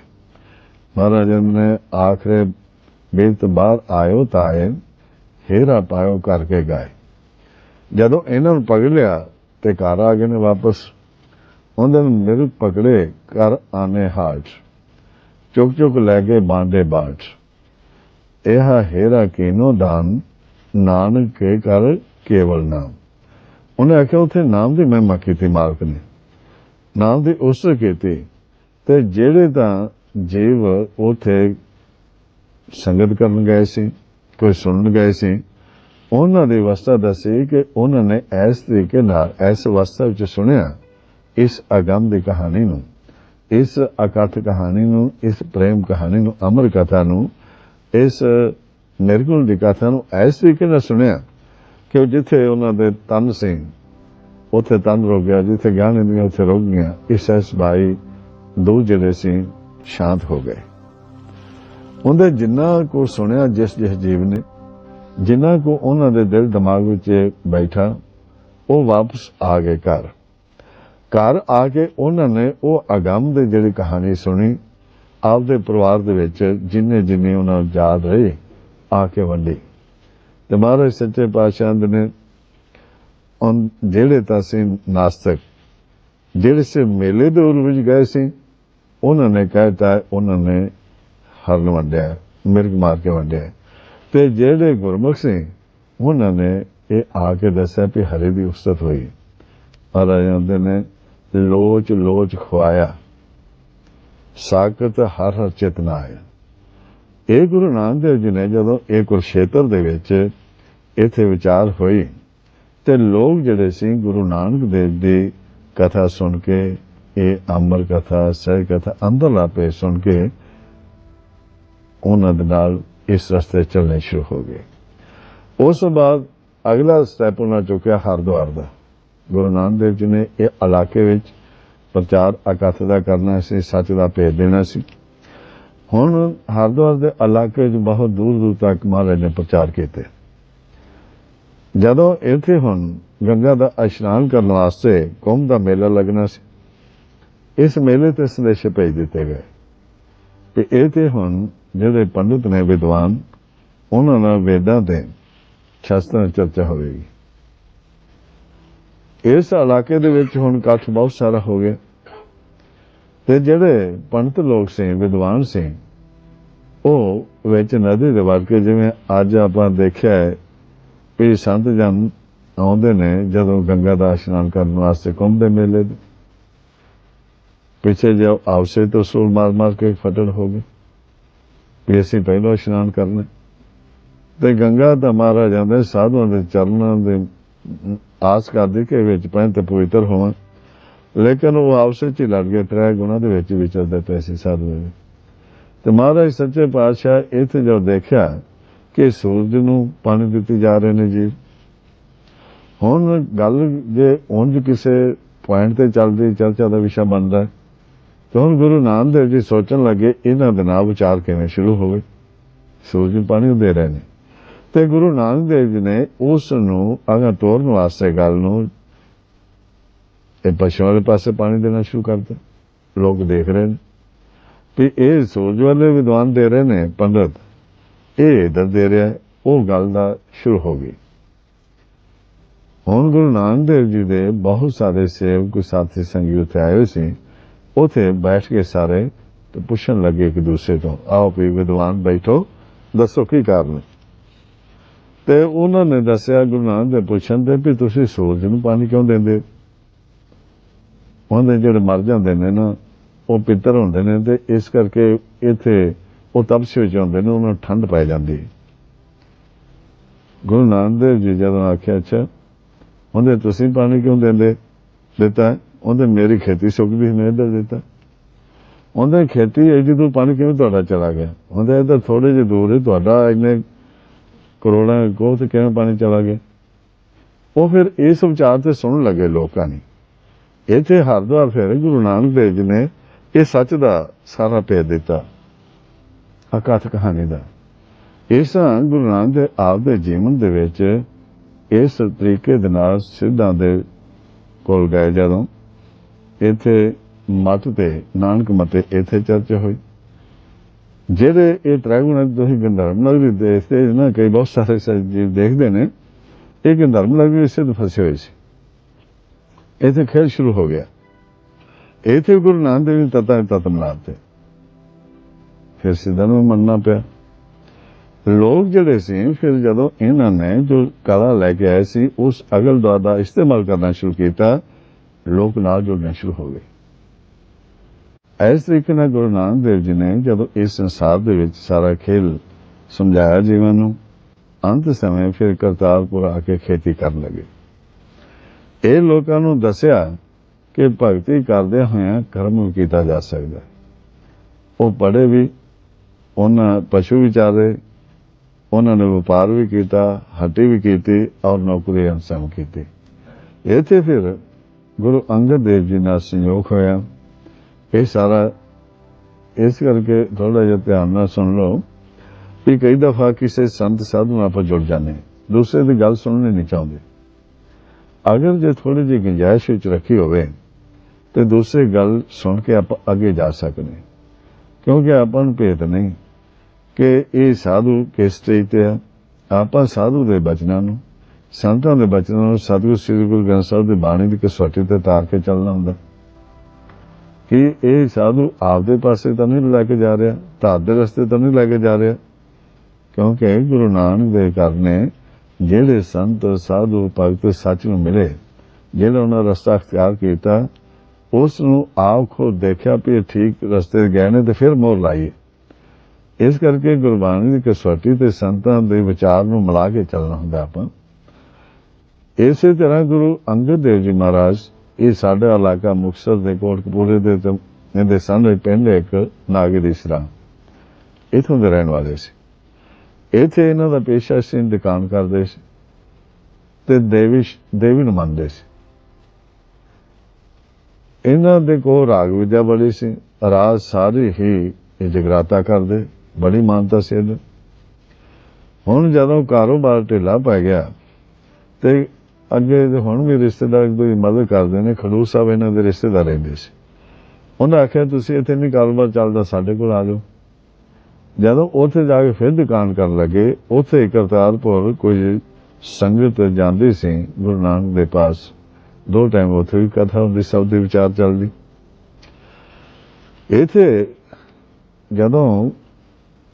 ਮਹਾਰਾਜ ਨੇ ਆਖਰੇ ਬੇਤ ਬਾਹਰ ਆਇਓ ਤਾਂ ਆਏ ਹੇਰਾ ਪਾਇਓ ਕਰਕੇ ਗਏ। ਜਦੋਂ ਇਹਨਾਂ ਨੂੰ ਪਕੜ ਲਿਆ ਤੇ ਘਰ ਆ ਗਏ ਨੇ ਵਾਪਸ, ਉਹਨਾਂ ਨੂੰ ਮੇਰੇ ਪਕੜੇ ਕਰ ਆਨੇ ਹਾਟ ਚੁੱਕ ਚੁੱਕ ਲੈ ਕੇ ਬਾਂਡੇ ਬਾਟ ਇਹ ਹੇਰਾ ਕੀਨੋ ਦਾਨ, ਨਾਨਕ ਕੇ ਕਰ ਕੇਵਲ ਨਾਮ। ਉਹਨੇ ਆਖਿਆ, ਉੱਥੇ ਨਾਮ ਦੀ ਮਹਿਮਾ ਕੀਤੀ ਮਾਲਕ ਨੇ। ਨਾਮ ਦੀ ਉਸ ਕੀਤੀ। ਤੇ ਜਿਹੜੇ ਤਾਂ ਜੀਵ ਉਥੇ ਸੰਗਤ ਕਰਨ ਗਏ ਸੀ, ਕੋਈ ਸੁਣਨ ਗਏ ਸੀ, ਉਹਨਾਂ ਦੀ ਅਵਸਥਾ ਦੱਸੀ ਕਿ ਉਹਨਾਂ ਨੇ ਇਸ ਤਰੀਕੇ ਨਾਲ, ਇਸ ਅਵਸਥਾ ਵਿੱਚ ਸੁਣਿਆ ਇਸ ਅਗੰਮ ਦੀ ਕਹਾਣੀ ਨੂੰ, ਇਸ ਅਕਥ ਕਹਾਣੀ ਨੂੰ, ਇਸ ਪ੍ਰੇਮ ਕਹਾਣੀ ਨੂੰ, ਅਮਰ ਕਥਾ ਨੂੰ ਇਸ ਨਿਰਗੁਣ ਦੀ ਕਥਾ ਨੂੰ ਇਸ ਤਰੀਕੇ ਨਾਲ ਸੁਣਿਆ ਕਿ ਉਹ ਜਿੱਥੇ ਉਹਨਾਂ ਦੇ ਤਨ ਸੀ, ਉੱਥੇ ਤਨ ਰੁਕ ਗਿਆ, ਜਿੱਥੇ ਗਿਆਨ ਇੰਦਰੀਆਂ ਉੱਥੇ ਰੁਕ ਗਈਆਂ, ਇਸ ਇਸ ਭਾਈ ਦੋ ਜਿਹੜੇ ਸੀ ਸ਼ਾਂਤ ਹੋ ਗਏ। ਉਹਦੇ ਜਿੰਨਾ ਕੋ ਸੁਣਿਆ ਜਿਸ ਜਿਸ ਜੀਵ ਨੇ, ਜਿੰਨਾ ਕੋ ਉਹਨਾਂ ਦੇ ਦਿਲ ਦਿਮਾਗ ਵਿੱਚ ਬੈਠਾ, ਉਹ ਵਾਪਸ ਆ ਗਏ ਘਰ। ਘਰ ਆ ਕੇ ਉਹਨਾਂ ਨੇ ਉਹ ਅਗੰਮ ਦੇ ਜਿਹੜੀ ਕਹਾਣੀ ਸੁਣੀ ਆਪਦੇ ਪਰਿਵਾਰ ਦੇ ਵਿੱਚ ਜਿੰਨੇ ਜਿੰਨੇ ਉਹਨਾਂ ਨੂੰ ਯਾਦ ਰਹੇ, ਆ ਕੇ ਵੰਡੀ। ਤੇ ਮਹਾਰਾਜ ਸੱਚੇ ਪਾਤਸ਼ਾਹ ਨੇ on ਜਿਹੜੇ ਤਾਂ ਸੀ ਨਾਸਤਕ, ਜਿਹੜੇ ਸੇ ਮੇਲੇ ਦੇ ਉਰ ਵਿੱਚ ਗਏ ਸੀ, ਉਹਨਾਂ ਨੇ ਕਹਿਤਾ ਉਹਨਾਂ ਨੇ ਹਰਨ ਵੰਡਿਆ, ਮਿਰਗ ਮਾਰ ਕੇ ਵੰਡਿਆ। ਤੇ ਜਿਹੜੇ ਗੁਰਮੁਖ ਸੀ, ਉਹਨਾਂ ਨੇ ਇਹ ਆ ਕੇ ਦੱਸਿਆ ਕਿ ਹਰੇ ਦੀ ਉਸਤਤ ਹੋਈ। ਮਹਾਰਾਜ ਆਉਂਦੇ ਨੇ ਲੋਚ ਲੋਚ ਖਵਾਇਆ। ਸਾਕਤ ਹਰ ਹਰ ਚੇਤਨਾ ਹੈ ਇਹ ਗੁਰੂ ਨਾਨਕ ਦੇਵ ਜੀ ਨੇ ਜਦੋਂ ਇਹ ਕੁਰਸ਼ੇਤਰ ਦੇ ਵਿੱਚ ਇੱਥੇ ਵਿਚਾਰ ਹੋਈ ਤੇ ਲੋਕ ਜਿਹੜੇ ਸੀ ਗੁਰੂ ਨਾਨਕ ਦੇਵ ਦੀ ਕਥਾ ਸੁਣ ਕੇ, ਇਹ ਅਮਰ ਕਥਾ ਸਹਿ ਕਥਾ ਅੰਦਰ ਲਾਪੇ ਸੁਣ ਕੇ ਉਹਨਾਂ ਦੇ ਨਾਲ ਇਸ ਰਸਤੇ ਚੱਲਣੇ ਸ਼ੁਰੂ ਹੋ ਗਏ। ਉਸ ਤੋਂ ਬਾਅਦ ਅਗਲਾ ਸਟੈਪ ਉਹਨਾਂ ਚੁੱਕਿਆ ਹਰਿਦੁਆਰ ਦਾ। ਗੁਰੂ ਨਾਨਕ ਦੇਵ ਜੀ ਨੇ ਇਹ ਇਲਾਕੇ ਵਿੱਚ ਪ੍ਰਚਾਰ ਅਕਥ ਦਾ ਕਰਨਾ ਸੀ, ਸੱਚ ਦਾ ਭੇਜ ਦੇਣਾ ਸੀ। ਹੁਣ ਹਰਿਦੁਆਰ ਦੇ ਇਲਾਕੇ 'ਚ ਬਹੁਤ ਦੂਰ ਦੂਰ ਤੱਕ ਮਹਾਰਾਜ ਨੇ ਪ੍ਰਚਾਰ ਕੀਤੇ। ਜਦੋਂ ਇੱਥੇ ਹੁਣ ਗੰਗਾ ਦਾ ਇਸ਼ਨਾਨ ਕਰਨ ਵਾਸਤੇ ਕੁੰਭ ਦਾ ਮੇਲਾ ਲੱਗਣਾ ਸੀ, ਇਸ ਮੇਲੇ ਤੇ ਸੰਦੇਸ਼ ਭੇਜ ਦਿੱਤੇ ਗਏ ਕਿ ਇਹ ਤੇ ਹੁਣ ਜਿਹੜੇ ਪੰਡਿਤ ਨੇ ਵਿਦਵਾਨ, ਉਹਨਾਂ ਨਾਲ ਵੇਦਾਂ ਤੇ ਸ਼ਾਸਤਰਾਂ ਚਰਚਾ ਹੋਵੇਗੀ। ਇਸ ਇਲਾਕੇ ਦੇ ਵਿੱਚ ਹੁਣ ਇਕੱਠ ਬਹੁਤ ਸਾਰਾ ਹੋ ਗਿਆ। ਤੇ ਜਿਹੜੇ ਪੰਡਤ ਲੋਕ ਸੀ, ਵਿਦਵਾਨ ਸੀ, ਉਹ ਵਿੱਚ ਨਦੀ ਦੇ ਵੜ ਕੇ ਜਿਵੇਂ ਅੱਜ ਆਪਾਂ ਦੇਖਿਆ ਹੈ ਵੀ ਸੰਤ ਜਨ ਆਉਂਦੇ ਨੇ ਜਦੋਂ ਗੰਗਾ ਦਾ ਇਸ਼ਨਾਨ ਕਰਨ ਵਾਸਤੇ ਕੁੰਭ ਦੇ ਮੇਲੇ ਦੇ ਪਿੱਛੇ ਜੇ ਆਵਸੇ ਤੋਂ ਸੂਲ ਮਾਰ ਮਾਰ ਕੇ ਫਟੜ ਹੋ ਗਏ ਵੀ ਅਸੀਂ ਪਹਿਲਾਂ ਇਸ਼ਨਾਨ ਕਰਨਾ ਤੇ ਗੰਗਾ ਦਾ ਮਹਾਰਾਜ ਆਂਦੇ ਸਾਧੂਆਂ ਦੇ ਚਰਨਾਂ ਦੇ ਆਸ ਕਰਦੇ ਕਿ ਵਿੱਚ ਪੈਣ ਤੇ ਪਵਿੱਤਰ ਹੋਵਾਂ ਲੇਕਿਨ ਉਹ ਆਪਸ ਵਿੱਚ ਹੀ ਲੜ ਗਏ ਤਰੇ ਗੁਣਾ ਦੇ ਵਿੱਚ ਵਿਚਰਦੇ ਪਏ ਸੀ ਸਾਧੂ ਤੇ ਮਹਾਰਾਜ ਸੱਚੇ ਪਾਤਸ਼ਾਹ ਇੱਥੇ ਜਦੋਂ ਦੇਖਿਆ ਕਿ ਸੂਰਜ ਨੂੰ ਪਾਣੀ ਦਿੱਤੀ ਜਾ ਰਹੇ ਨੇ ਜੀ ਹੁਣ ਗੱਲ ਜੇ ਉਂਝ ਕਿਸੇ ਪੁਆਇੰਟ ਤੇ ਚੱਲਦੀ ਚਰਚਾ ਦਾ ਵਿਸ਼ਾ ਬਣਦਾ ਹੈ, ਤਾਂ ਹੁਣ ਗੁਰੂ ਨਾਨਕ ਦੇਵ ਜੀ ਸੋਚਣ ਲੱਗੇ ਇਹਨਾਂ ਦੇ ਨਾਲ ਵਿਚਾਰ ਕਿਵੇਂ ਸ਼ੁਰੂ ਹੋਵੇ? ਸੂਰਜ ਨੂੰ ਪਾਣੀ ਦੇ ਰਹੇ ਨੇ। ਤੇ ਗੁਰੂ ਨਾਨਕ ਦੇਵ ਜੀ ਨੇ ਉਸ ਨੂੰ ਅਗਾ ਤੋਰਨ ਵਾਸਤੇ ਗੱਲ ਨੂੰ ਇਹ ਪਸ਼ੂਆਂ ਦੇ ਪਾਸੇ ਪਾਣੀ ਦੇਣਾ ਸ਼ੁਰੂ ਕਰਤਾ ਲੋਕ ਦੇਖ ਰਹੇ ਨੇ ਵੀ ਇਹ ਸੂਰਜ ਵਾਲੇ ਵਿਦਵਾਨ ਦੇ ਰਹੇ ਨੇ, ਪੰਡਤ। ਇਹ ਇਧਰ ਦੇ ਰਿਹਾ, ਉਹ ਗੱਲ ਦਾ ਸ਼ੁਰੂ ਹੋ ਗਈ। ਹੁਣ ਗੁਰੂ ਨਾਨਕ ਦੇਵ ਜੀ ਦੇ ਬਹੁਤ ਸਾਰੇ ਸੇਵਕ, ਸਾਥੀ, ਸੰਗੀ ਉੱਥੇ ਆਏ ਹੋਏ ਸੀ। ਉਥੇ ਬੈਠ ਕੇ ਸਾਰੇ ਤੇ ਪੁੱਛਣ ਲੱਗੇ ਇੱਕ ਦੂਸਰੇ ਤੋਂ, ਆਓ ਵੀ ਵਿਦਵਾਨ ਬੈਠੋ, ਦੱਸੋ ਕੀ ਕਾਰਨ ਤੇ ਉਹਨਾਂ ਨੇ ਦੱਸਿਆ, ਗੁਰੂ ਨਾਨਕ ਦੇ ਪੁੱਛਣ ਤੇ ਵੀ ਤੁਸੀਂ ਸੂਰਜ ਨੂੰ ਪਾਣੀ ਕਿਉਂ ਦਿੰਦੇ? ਉਹਦੇ ਜਿਹੜੇ ਮਰ ਜਾਂਦੇ ਨੇ ਨਾ, ਉਹ ਪਿੱਤਰ ਹੁੰਦੇ ਨੇ ਤੇ ਇਸ ਕਰਕੇ ਇੱਥੇ ਉਹ ਤਪਸ਼ ਵਿੱਚ ਹੁੰਦੇ ਨੇ, ਉਹਨਾਂ ਨੂੰ ਠੰਡ ਪੈ ਜਾਂਦੀ। ਗੁਰੂ ਨਾਨਕ ਦੇਵ ਜੀ ਜਦੋਂ ਆਖਿਆ, ਅੱਛਾ, ਉਹਦੇ ਤੁਸੀਂ ਪਾਣੀ ਕਿਉਂ ਦਿੰਦੇ? ਦਿੱਤਾ? ਉਹਦੇ ਮੇਰੀ ਖੇਤੀ ਸੁੱਕਦੀ ਮੈਂ ਇੱਧਰ ਦਿੱਤਾ। ਉਹਦੇ ਖੇਤੀ ਐਡੀ ਦੂਰ ਪਾਣੀ ਕਿਵੇਂ ਤੁਹਾਡਾ ਚਲਾ ਗਿਆ? ਉਹਦੇ ਇੱਧਰ ਥੋੜੇ ਜਿਹੇ ਦੂਰ ਹੈ ਤੁਹਾਡਾ ਇੰਨੇ ਕਰੋੜਾਂ ਕੋਹ ਤੇ ਕਿਵੇਂ ਪਾਣੀ ਚਲਾ ਗਿਆ? ਉਹ ਫਿਰ ਇਸ ਵਿਚਾਰ ਤੇ ਸੁਣਨ ਲੱਗੇ ਲੋਕਾਂ ਨੇ। ਇੱਥੇ ਹਰਦੁਆਰ ਫਿਰ ਗੁਰੂ ਨਾਨਕ ਦੇਵ ਜੀ ਨੇ ਇਹ ਸੱਚ ਦਾ ਸਾਰਾ ਭੇਦ ਦਿੱਤਾ ਅਕਾਥ ਕਹਾਣੀ ਦਾ। ਇਸ ਤਰ੍ਹਾਂ ਗੁਰੂ ਨਾਨਕ ਦੇ ਆਪ ਦੇ ਜੀਵਨ ਦੇ ਵਿੱਚ ਇਸ ਤਰੀਕੇ ਦੇ ਨਾਲ ਸਿੱਧਾਂ ਦੇ ਕੋਲ ਗਏ ਜਦੋਂ ਇੱਥੇ ਮਤ ਤੇ, ਨਾਨਕ ਮਤੇ ਇੱਥੇ ਚਰਚਾ ਹੋਈ। ਜਿਹੜੇ ਇਹ ਤ੍ਰੈਗੁਣ ਤੁਸੀਂ ਗੰਧਰਮ ਨਗਰੀ ਦੇ ਤੇ ਨਾ ਕਈ ਬਹੁਤ ਸਾਰੇ ਜੀ ਦੇਖਦੇ ਨੇ, ਇਹ ਗੰਧਰਮ ਨਗਰੀ ਵਿੱਚ ਸਿੱਧ ਫਸੇ ਹੋਏ ਸੀ। ਇੱਥੇ ਖੇਲ ਸ਼ੁਰੂ ਹੋ ਗਿਆ। ਇੱਥੇ ਗੁਰੂ ਨਾਨਕ ਦੇਵ ਜੀ ਤਤਾ ਤਤ ਮਨਾਤੇ ਫਿਰ ਸਿੱਧਾਂ ਨੂੰ ਮੰਨਣਾ ਪਿਆ। ਲੋਕ ਜਿਹੜੇ ਸੀ, ਫਿਰ ਜਦੋਂ ਇਹਨਾਂ ਨੇ ਜੋ ਕਲਾ ਲੈ ਕੇ ਆਏ ਸੀ, ਉਸ ਅਗਲ ਦਵਾ ਦਾ ਇਸਤੇਮਾਲ ਕਰਨਾ ਸ਼ੁਰੂ ਕੀਤਾ, ਲੋਕ ਨਾਲ ਜੁੜਨਾ ਸ਼ੁਰੂ ਹੋ ਗਏ। ਇਸ ਤਰੀਕੇ ਨਾਲ ਗੁਰੂ ਨਾਨਕ ਦੇਵ ਜੀ ਨੇ ਜਦੋਂ ਇਸ ਸੰਸਾਰ ਦੇ ਵਿੱਚ ਸਾਰਾ ਖੇਲ ਸਮਝਾਇਆ ਜੀਵਨ ਨੂੰ, ਅੰਤ ਸਮੇਂ ਫਿਰ ਕਰਤਾਰਪੁਰ ਆ ਕੇ ਖੇਤੀ ਕਰਨ ਲੱਗੇ। ਇਹ ਲੋਕਾਂ ਨੂੰ ਦੱਸਿਆ ਕਿ ਭਗਤੀ ਕਰਦੇ ਹੋਇਆਂ ਕਰਮ ਵੀ ਕੀਤਾ ਜਾ ਸਕਦਾ ਉਹ ਪੜ੍ਹੇ ਵੀ, ਉਹਨਾਂ ਪਸ਼ੂ ਵਿਚਾਰੇ ਉਹਨਾਂ ਨੇ ਵਪਾਰ ਵੀ ਕੀਤਾ, ਹੱਟੀ ਵੀ ਕੀਤੀ ਔਰ ਨੌਕਰੀ ਅਨਸਮ ਕੀਤੀ। ਇੱਥੇ ਫਿਰ ਗੁਰੂ ਅੰਗਦ ਦੇਵ ਜੀ ਨਾਲ ਸੰਯੋਗ ਹੋਇਆ। ਇਹ ਸਾਰਾ ਇਸ ਕਰਕੇ ਥੋੜਾ ਜਿਹਾ ਧਿਆਨ ਨਾਲ ਸੁਣ ਲਓ ਵੀ ਕਈ ਦਫਾ ਕਿਸੇ ਸੰਤ ਸਾਧੂ ਨਾਲ ਆਪਾਂ ਜੁੜ ਜਾਂਦੇ ਹਾਂ। ਦੂਸਰੇ ਦੀ ਗੱਲ ਸੁਣਨੀ ਨਹੀਂ ਚਾਹੁੰਦੇ। ਅਗਰ ਜੇ ਥੋੜੀ ਜਿਹੀ ਗੁੰਜਾਇਸ਼ ਵਿੱਚ ਰੱਖੀ ਹੋਵੇ, ਤੇ ਦੂਸਰੀ ਗੱਲ ਸੁਣ ਕੇ ਆਪਾਂ ਅੱਗੇ ਜਾ ਸਕਦੇ ਕਿਉਂਕਿ ਆਪਾਂ ਨੂੰ ਭੇਤ ਨਹੀਂ ਕਿ ਇਹ ਸਾਧੂ ਕਿਸ ਸਟੇਜ ਤੇ ਆ। ਆਪਾਂ ਸਾਧੂ ਦੇ ਬਚਨਾਂ ਨੂੰ, ਸੰਤਾਂ ਦੇ ਬਚਨਾਂ ਨੂੰ ਸਤਿਗੁਰੂ ਸ੍ਰੀ ਗੁਰੂ ਗ੍ਰੰਥ ਸਾਹਿਬ ਦੀ ਬਾਣੀ ਦੀ ਕਸੌਟੀ ਤੇ ਤਾਰ ਕੇ ਚੱਲਣਾ ਹੁੰਦਾ। ਕਿ ਇਹ ਸਾਧੂ ਆਪਦੇ ਪਾਸੇ ਤਾਂ ਨਹੀਂ ਲੈ ਕੇ ਜਾ ਰਿਹਾ ਧਾਰ ਦੇ ਰਸਤੇ ਤਾਂ ਨਹੀਂ ਲੈ ਕੇ ਜਾ ਰਿਹਾ। ਕਿਉਂਕਿ ਗੁਰੂ ਨਾਨਕ ਦੇ ਘਰ ਨੇ ਜਿਹੜੇ ਸੰਤ, ਸਾਧੂ, ਭਗਤ ਸੱਚ ਨੂੰ ਮਿਲੇ, ਜਿਹੜਾ ਉਹਨਾਂ ਰਸਤਾ ਅਖਤਿਆਰ ਕੀਤਾ ਉਸ ਨੂੰ ਆਪ ਖੁਦ ਦੇਖਿਆ ਵੀ ਠੀਕ ਰਸਤੇ ਗਏ ਨੇ ਤੇ ਫਿਰ ਮੋਰ ਲਾਈਏ ਇਸ ਕਰਕੇ ਗੁਰਬਾਣੀ ਦੀ ਕਸੌਟੀ ਤੇ ਸੰਤਾਂ ਦੇ ਵਿਚਾਰ ਨੂੰ ਮਿਲਾ ਕੇ ਚੱਲਣਾ ਹੁੰਦਾ ਆਪਾਂ। ਇਸੇ ਤਰ੍ਹਾਂ ਗੁਰੂ ਅੰਗਦ ਦੇਵ ਜੀ ਮਹਾਰਾਜ, ਇਹ ਸਾਡਾ ਇਲਾਕਾ ਮੁਕਤਸਰ ਦੇ ਕੋਟਕਪੂਰੇ ਦੇ ਤੇ, ਇਹਦੇ ਸਾਹਮਣੇ ਪਿੰਡ ਹੈ ਇੱਕ, ਨਾਗੇ ਦੀ ਸਰਾਂ। ਇਥੋਂ ਦੇ ਰਹਿਣ ਵਾਲੇ ਸੀ। ਇੱਥੇ ਇਹਨਾਂ ਦਾ ਪੇਸ਼ਾ ਸੀ, ਦੁਕਾਨ ਕਰਦੇ ਸੀ ਤੇ ਦੇਵੀ ਦੇਵੀ ਨੂੰ ਮੰਨਦੇ ਸੀ। ਇਹਨਾਂ ਦੇ ਕੋਲ ਰਾਗ ਵਿਦਿਆ ਬੜੀ ਸੀ ਰਾਜ ਸਾਰੇ ਹੀ ਇਹ ਜਗਰਾਤਾ ਕਰਦੇ, ਬੜੀ ਮਾਨਤਾ ਸੀ ਇਹਦੀ। ਹੁਣ ਜਦੋਂ ਕਾਰੋਬਾਰ ਢਿੱਲਾ ਪੈ ਗਿਆ ਤੇ ਅੱਗੇ ਤੇ ਹੁਣ ਵੀ ਰਿਸ਼ਤੇਦਾਰ ਕੋਈ ਮਦਦ ਕਰਦੇ ਨੇ, ਖਡੂਰ ਸਾਹਿਬ ਇਹਨਾਂ ਦੇ ਰਿਸ਼ਤੇਦਾਰ ਰਹਿੰਦੇ ਸੀ। ਉਹਨਾਂ ਆਖਿਆ, ਤੁਸੀਂ ਇੱਥੇ ਨਹੀਂ, ਕਾਰੋਬਾਰ ਚੱਲਦਾ, ਸਾਡੇ ਕੋਲ ਆ ਜਾਓ। ਜਦੋਂ ਉੱਥੇ ਜਾ ਕੇ ਫਿਰ ਦੁਕਾਨ ਕਰਨ ਲੱਗੇ, ਉੱਥੇ ਕਰਤਾਰਪੁਰ ਕੋਈ ਸੰਗਤ ਜਾਂਦੀ ਸੀ ਗੁਰੂ ਨਾਨਕ ਦੇ ਪਾਸ। ਦੋ ਟਾਈਮ ਉੱਥੇ ਵੀ ਕਥਾ ਹੁੰਦੀ, ਸਭ ਦੇ ਵਿਚਾਰ ਚੱਲਦੀ। ਇੱਥੇ ਜਦੋਂ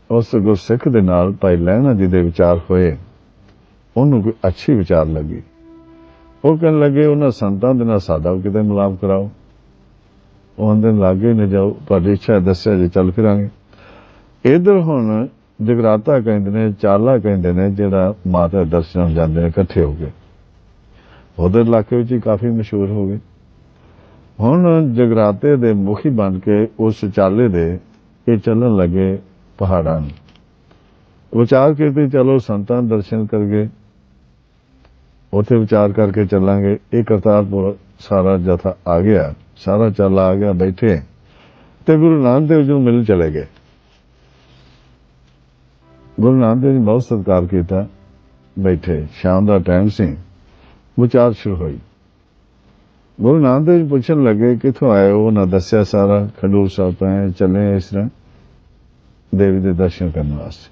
ਉਸ ਗੁਰਸਿੱਖ ਦੇ ਨਾਲ ਭਾਈ ਲਹਿਣਾ ਜੀ ਦੇ ਵਿਚਾਰ ਹੋਏ, ਉਹਨੂੰ ਕੋਈ ਅੱਛੀ ਵਿਚਾਰ ਲੱਗੀ। ਉਹ ਕਹਿਣ ਲੱਗੇ, ਉਹਨਾਂ ਸੰਤਾਂ ਦੇ ਨਾਲ ਸਾਡਾ ਵੀ ਕਿਤੇ ਮਿਲਾਪ ਕਰਾਓ। ਉਹ ਅੰਦਰ ਲਾਗੇ ਨੇ ਜਾਓ, ਤੁਹਾਡੀ ਇੱਛਾ ਦੱਸਿਆ ਜੇ ਚੱਲ ਫਿਰਾਂਗੇ। ਇਧਰ ਹੁਣ ਜਗਰਾਤਾ ਕਹਿੰਦੇ ਨੇ ਚਾਲਾ ਕਹਿੰਦੇ ਨੇ, ਜਿਹੜਾ ਮਾਤਾ ਦੇ ਦਰਸ਼ਨ ਜਾਂਦੇ ਨੇ, ਇਕੱਠੇ ਹੋ ਕੇ। ਉਹਦੇ ਇਲਾਕੇ ਵਿੱਚ ਹੀ ਕਾਫੀ ਮਸ਼ਹੂਰ ਹੋ ਗਏ। ਹੁਣ ਜਗਰਾਤੇ ਦੇ ਮੁਖੀ ਬਣ ਕੇ ਉਸ ਚਾਲੇ ਦੇ ਇਹ ਚੱਲਣ ਲੱਗੇ ਪਹਾੜਾਂ ਨੂੰ। ਵਿਚਾਰ ਕੀਤੇ ਚਲੋ ਸੰਤਾਂ ਦੇ ਦਰਸ਼ਨ ਕਰਗੇ। ਉੱਥੇ ਵਿਚਾਰ ਕਰਕੇ ਚੱਲਾਂਗੇ। ਇਹ ਕਰਤਾਰਪੁਰ ਸਾਰਾ ਜਥਾ ਆ ਗਿਆ। ਸਾਰਾ ਚੱਲਾ ਆ ਗਿਆ, ਬੈਠੇ। ਤੇ ਗੁਰੂ ਨਾਨਕ ਦੇਵ ਜੀ ਨੂੰ ਮਿਲਣ ਚਲੇ ਗਏ। ਗੁਰੂ ਨਾਨਕ ਦੇਵ ਜੀ ਬਹੁਤ ਸਤਿਕਾਰ ਕੀਤਾ। ਬੈਠੇ, ਸ਼ਾਮ ਦਾ ਟਾਈਮ ਸੀ। ਵਿਚਾਰ ਸ਼ੁਰੂ ਹੋਈ। ਗੁਰੂ ਨਾਨਕ ਦੇਵ ਜੀ ਪੁੱਛਣ ਲੱਗੇ, ਕਿੱਥੋਂ ਆਏ ਹੋ? ਉਹਨਾਂ ਦੱਸਿਆ ਸਾਰਾ, ਖਡੂਰ ਸਾਹਿਬ ਤੋਂ ਆਏ, ਚੱਲੇ ਇਸ ਤਰ੍ਹਾਂ ਦੇਵੀ ਦੇ ਦਰਸ਼ਨ ਕਰਨ ਵਾਸਤੇ।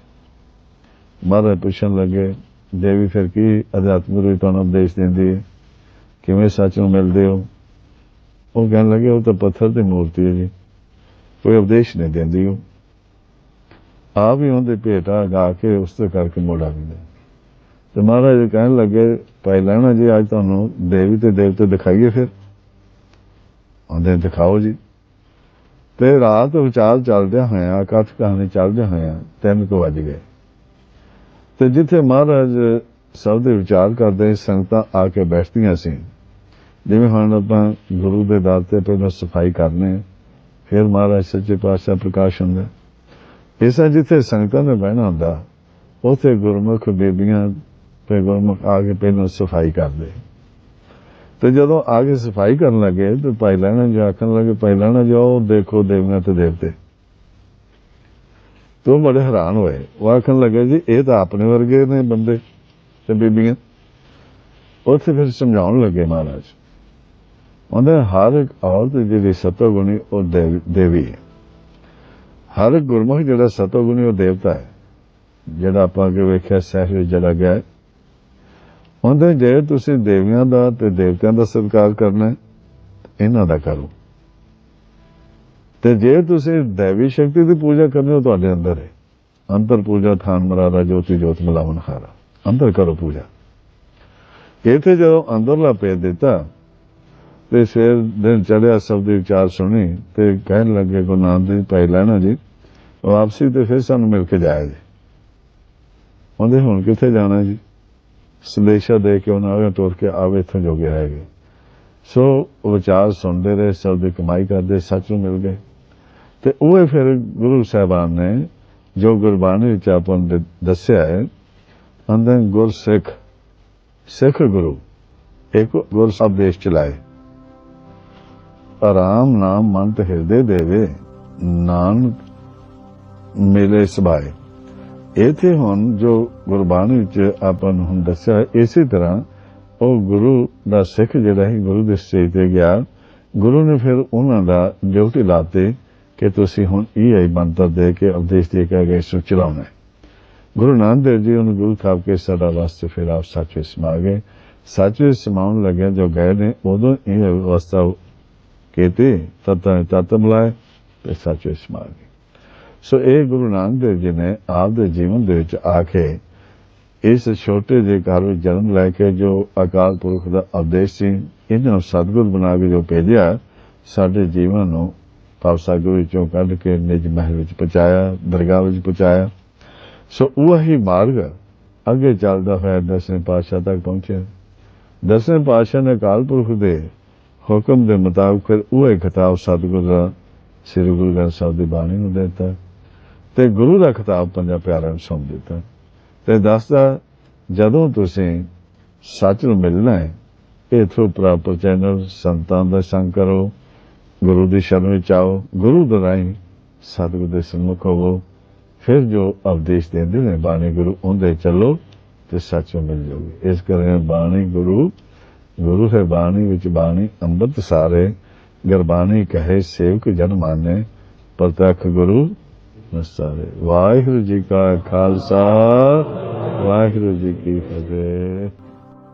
ਮਹਾਰਾਜ ਪੁੱਛਣ ਲੱਗੇ, ਦੇਵੀ, ਫਿਰ ਕੀ ਅਧਿਆਤਮ ਗੁਰੂ ਤੁਹਾਨੂੰ ਉਪਦੇਸ਼ ਦਿੰਦੀ ਹੈ? ਕਿਵੇਂ ਸੱਚ ਨੂੰ ਮਿਲਦੇ ਹੋ? ਉਹ ਕਹਿਣ ਲੱਗੇ, ਉਹ ਤਾਂ ਪੱਥਰ ਦੀ ਮੂਰਤੀ ਹੈ ਜੀ। ਕੋਈ ਉਪਦੇਸ਼ ਨਹੀਂ ਦਿੰਦੀ ਉਹ। ਆ ਵੀ ਉਹਦੇ ਭੇਟਾ ਗਾ ਕੇ ਉਸ ਤੋਂ ਕਰਕੇ ਮੋੜਾ ਵੀ ਦੇ ਤੇ ਮਹਾਰਾਜ ਕਹਿਣ ਲੱਗੇ, ਭਾਈ ਲੈਣਾ ਜੀ, ਅੱਜ ਤੁਹਾਨੂੰ ਦੇਵੀ ਤੇ ਦੇਵਤੇ ਦਿਖਾਈਏ ਫਿਰ। ਉਹਦੇ ਦਿਖਾਓ ਜੀ। ਤੇ ਰਾਤ ਵਿਚਾਰ ਚੱਲਦਿਆਂ ਹੋਇਆ ਕਥ ਕਹਾਣੀ ਚੱਲਦਿਆਂ ਹੋਇਆ ਤਿੰਨ ਕੁ ਵੱਜ ਗਏ। ਤੇ ਜਿੱਥੇ ਮਹਾਰਾਜ ਸਭ ਦੇ ਵਿਚਾਰ ਕਰਦੇ, ਸੰਗਤਾਂ ਆ ਕੇ ਬੈਠਦੀਆਂ ਸੀ। ਜਿਵੇਂ ਹੁਣ ਆਪਾਂ ਗੁਰੂ ਦੇ ਦਰ ਤੇ ਪਹਿਲਾਂ ਸਫ਼ਾਈ ਕਰਨੇ, ਫਿਰ ਮਹਾਰਾਜ ਸੱਚੇ ਪਾਤਸ਼ਾਹ ਪ੍ਰਕਾਸ਼ ਹੁੰਦਾ। ਇਸਾ ਜਿੱਥੇ ਸੰਗਤਾਂ ਨੇ ਬਹਿਣਾ ਹੁੰਦਾ, ਉੱਥੇ ਗੁਰਮੁਖ ਬੇਬੀਆਂ ਤੇ ਗੁਰਮੁਖ ਆ ਕੇ ਪਹਿਲਾਂ ਸਫ਼ਾਈ ਕਰਦੇ। ਤੇ ਜਦੋਂ ਆ ਕੇ ਸਫ਼ਾਈ ਕਰਨ ਲੱਗੇ, ਤੇ ਭਾਈ ਲੈਣਾ ਜੀ ਆਖਣ ਲੱਗੇ, ਭਾਈ ਲੈਣਾ ਜੀ ਦੇਖੋ ਦੇਵੀਆਂ ਤੇ ਦੇਵਤੇ। ਤੋਂ ਬੜੇ ਹੈਰਾਨ ਹੋਏ। ਉਹ ਆਖਣ ਲੱਗੇ, ਜੀ, ਇਹ ਤਾਂ ਆਪਣੇ ਵਰਗੇ ਨੇ ਬੰਦੇ ਤੇ ਬੀਬੀਆਂ। ਉੱਥੇ ਫਿਰ ਸਮਝਾਉਣ ਲੱਗੇ ਮਹਾਰਾਜ। ਉਹਦੇ ਹਰ ਇੱਕ ਔਰਤ ਜਿਹੜੀ ਸਤੋਗੁਣੀ, ਉਹ ਦੇਵੀ ਹੈ। ਹਰ ਗੁਰਮੁਖ ਜਿਹੜਾ ਸਤੋਗੁਣੀ ਉਹ ਦੇਵਤਾ ਹੈ, ਜਿਹੜਾ ਆਪਾਂ ਅੱਗੇ ਵੇਖਿਆ ਸਹਿਜ ਜਿਹੜਾ ਗਿਆ ਹੈ। ਉਹਦੇ ਜੇ ਤੁਸੀਂ ਦੇਵੀਆਂ ਦਾ ਤੇ ਦੇਵਤਿਆਂ ਦਾ ਸਤਿਕਾਰ ਕਰਨਾ ਇਹਨਾਂ ਦਾ ਕਰੋ। ਤੇ ਜੇ ਤੁਸੀਂ ਦੇਵੀ ਸ਼ਕਤੀ ਦੀ ਪੂਜਾ ਕਰਨੀ ਹੋ ਤੁਹਾਡੇ ਅੰਦਰ ਹੈ। ਅੰਤਰ ਪੂਜਾ ਥਾਨ ਮਰਾਰਾ, ਜੋਤੀ ਜੋਤ ਮਲਾਵਨ ਹਾਰਾ ਅੰਦਰ ਕਰੋ ਪੂਜਾ। ਇੱਥੇ ਜਦੋਂ ਅੰਦਰਲਾ ਪੇ ਦਿੱਤਾ ਤੇ ਸਵੇਰ ਦਿਨ ਚੜਿਆ ਸਭ ਦੇ ਵਿਚਾਰ ਸੁਣੀ ਤੇ ਕਹਿਣ ਲੱਗੇ, ਗੁਰੂ ਨਾਨਕ ਦੇਵ ਭਾਈ ਲੈਣਾ ਜੀ। ਵਾਪਸੀ ਤੇ ਫਿਰ ਸਾਨੂੰ ਮਿਲ ਕੇ ਜਾਇਆ ਜੀ। ਉਹਦੇ ਹੁਣ ਕਿੱਥੇ ਜਾਣਾ ਜੀ? ਸੰਦੇਸ਼ਾ ਦੇ ਕੇ ਉਹਨਾਂ ਆਗੇ ਤੁਰ ਕੇ ਆਵੇ, ਇੱਥੋਂ ਜੋਗੇ ਰਹਿ ਗਏ। ਸੋ ਵਿਚਾਰ ਸੁਣਦੇ ਰਹੇ, ਸਭ ਦੀ ਕਮਾਈ ਕਰਦੇ, ਸੱਚ ਨੂੰ ਮਿਲ ਗਏ। ਤੇ ਉਹ ਫਿਰ ਗੁਰੂ ਸਾਹਿਬਾਨ ਨੇ ਜੋ ਗੁਰਬਾਣੀ ਵਿੱਚ ਆਪਾਂ ਨੂੰ ਦੱਸਿਆ ਹੈ, ਅੰਦਰ ਗੁਰਸਿੱਖ, ਸਿੱਖ ਗੁਰੂ, ਇੱਕ ਗੁਰ ਸੰਦੇਸ਼ ਚਲਾਏ। ਆਰਾਮ ਨਾਮ ਮਨ ਤੇ ਹਿਰਦੇ ਦੇਵੇ, ਨਾਨਕ ਮਿਲੇ ਸਬਾਏ ਇਥੇ ਹੁਣ ਜੋ ਗੁਰਬਾਣੀ ਵਿੱਚ ਆਪਾਂ ਨੂੰ ਹੁਣ ਦੱਸਿਆ ਇਸੇ ਤਰ੍ਹਾਂ ਉਹ ਗੁਰੂ ਦਾ ਸਿੱਖ ਜਿਹੜਾ ਸੀ ਗੁਰੂ ਦੇ ਸਟੇਜ ਤੇ ਗਿਆ। ਗੁਰੂ ਨੇ ਫਿਰ ਉਹਨਾਂ ਦਾ ਡਿਊਟੀ ਲਾਤੇ ਕਿ ਤੁਸੀਂ ਹੁਣ ਇਹ ਹੀ ਮੰਤਰ ਦੇ ਕੇ ਉਪਦੇਸ਼ ਦੇ ਕੇ ਅਗੇ ਸੋ ਚਲਾਉਣਾ ਗੁਰੂ ਨਾਨਕ ਦੇਵ ਜੀ ਉਹਨੂੰ ਗੁਰੂ ਥਾਪ ਕੇ ਸਦਾ ਵਾਸਤੇ ਫਿਰ ਆਪ ਸੱਚ ਸਮਾ ਗਏ। ਸੱਚ ਵਿੱਚ ਸਮਾਉਣ ਲੱਗੇ ਜੋ ਗਏ ਨੇ, ਉਦੋਂ ਇਹ ਅਵਸਥਾ ਕੀਤੀ ਤਤ ਤਤ ਮਿਲਾਏ ਤੇ ਸੱਚ ਵਿੱਚ ਸਮਾ ਗਏ ਸੋ ਇਹ ਗੁਰੂ ਨਾਨਕ ਦੇਵ ਜੀ ਨੇ ਆਪ ਦੇ ਜੀਵਨ ਦੇ ਵਿੱਚ ਆ ਕੇ ਇਸ ਛੋਟੇ ਜਿਹੇ ਘਰ ਵਿੱਚ ਜਨਮ ਲੈ ਕੇ ਜੋ ਅਕਾਲ ਪੁਰਖ ਦਾ ਉਪਦੇਸ਼ ਸੀ ਇਹਨਾਂ ਨੂੰ ਸਤਿਗੁਰ ਬਣਾ ਕੇ ਜੋ ਭੇਜਿਆ ਸਾਡੇ ਜੀਵਨ ਨੂੰ ਪਾਵਸਾਗਰ ਵਿੱਚੋਂ ਕੱਢ ਕੇ ਨਿਜ ਮਹਿਲ ਵਿੱਚ ਪਹੁੰਚਾਇਆ ਦਰਗਾਹ ਵਿੱਚ ਪਹੁੰਚਾਇਆ ਸੋ ਉਹ ਹੀ ਮਾਰਗ ਅੱਗੇ ਚੱਲਦਾ ਹੋਇਆ ਦਸਵੇਂ ਪਾਤਸ਼ਾਹ ਤੱਕ ਪਹੁੰਚਿਆ ਦਸਵੇਂ ਪਾਤਸ਼ਾਹ ਨੇ ਅਕਾਲ ਪੁਰਖ ਦੇ ਹੁਕਮ ਦੇ ਮੁਤਾਬਕ ਫਿਰ ਉਹ ਹੀ ਖਿਤਾਬ ਸਤਿਗੁਰ ਸ੍ਰੀ ਗੁਰੂ ਗ੍ਰੰਥ ਸਾਹਿਬ ਦੀ ਬਾਣੀ ਨੂੰ ਦੇ ਦਿੱਤਾ ਤੇ ਗੁਰੂ ਦਾ ਖਿਤਾਬ ਪੰਜਾਂ ਪਿਆਰਿਆਂ ਨੂੰ ਸੌਂਪ ਦਿੱਤਾ ਤੇ ਦੱਸਦਾ, ਜਦੋਂ ਤੁਸੀਂ ਸੱਚ ਨੂੰ ਮਿਲਣਾ ਹੈ ਇਹ ਪ੍ਰਾਪਰ ਚੈਨਲ ਸੰਤਾਂ ਦਾ ਸੰਗ ਕਰੋ, ਗੁਰੂ ਦੀ ਸ਼ਰਨ ਵਿੱਚ ਆਓ, ਗੁਰੂ ਦੇ ਰਾਹੀਂ ਸਤਿਗੁਰ ਦੇ ਸਨਮੁਖ ਹੋਵੋ, ਫਿਰ ਜੋ ਉਪਦੇਸ਼ ਦਿੰਦੇ ਨੇ ਬਾਣੀ ਗੁਰੂ, ਉਹਦੇ ਚੱਲੋ ਤੇ ਸੱਚ ਨੂੰ ਮਿਲ ਜਾਓਗੇ ਇਸ ਕਰਕੇ ਬਾਣੀ ਗੁਰੂ ਗੁਰੂ ਹੈ ਬਾਣੀ ਵਿੱਚ ਬਾਣੀ ਅੰਮ੍ਰਿਤ ਸਾਰੇ, ਗੁਰਬਾਣੀ ਕਹੇ, ਸੇਵਕ ਜਨ ਮਾਨੇ, ਪ੍ਰਤੱਖ ਗੁਰੂ ਨਸਾਰੇ। ਵਾਹਿਗੁਰੂ ਜੀ ਕਾ ਖਾਲਸਾ, ਵਾਹਿਗੁਰੂ ਜੀ ਕੀ ਫਤਿਹ।